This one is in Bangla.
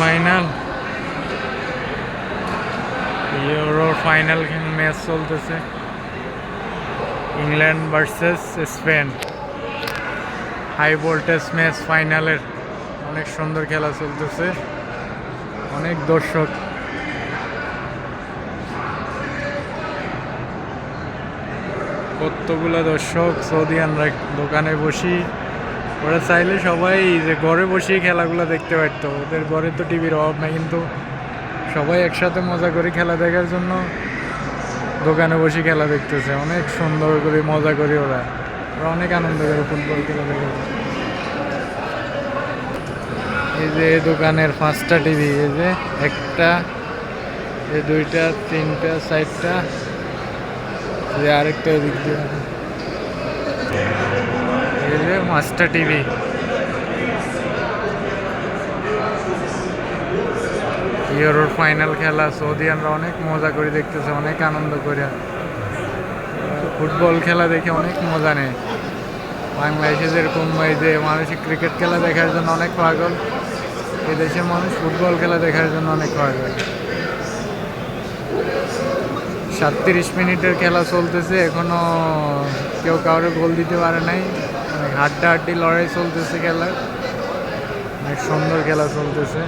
ফাইনাল ইউরোর ফাইনাল ম্যাচ চলতেছে। England versus Spain high voltage match ফাইনালের অনেক সুন্দর খেলা চলতেছে। অনেক দর্শক। কতগুলো দর্শক সৌদিয়ানরা দোকানে বসি ওরা চাইলে সবাই যে ঘরে বসেই খেলাগুলো দেখতে পারতো। ওদের ঘরে তো টিভির অভাব নাই, কিন্তু সবাই একসাথে মজা করে খেলা দেখার জন্য দোকানে বসে খেলা দেখতেছে। অনেক সুন্দর করে মজা করে ওরা। ওরা অনেক আনন্দ করে ফুটবল খেলা দেখে। এই যে দোকানের পাঁচটা টিভি এই যে একটা, এই দুইটা, তিনটা, চারটা যে আরেকটা এদিক দিয়ে। পাঁচটা টিভি। ইউরোর ফাইনাল খেলা, সৌদিয়ানরা অনেক মজা করে দেখতেছে, অনেক আনন্দ করে। ফুটবল খেলা দেখে অনেক মজা নেয়। বাংলাদেশে যেরকম এই যে মানুষের ক্রিকেট খেলা দেখার জন্য অনেক পাগল এই দেশের মানুষ ফুটবল খেলা দেখার জন্য অনেক পাগল। সাতত্রিশ মিনিটের খেলা চলতেছে, এখনও কেউ কাউরে গোল দিতে পারে নাই। হাড্ডা হাড্ডি লড়াই চলতেছে খেলা অনেক সুন্দর খেলা চলতেছে।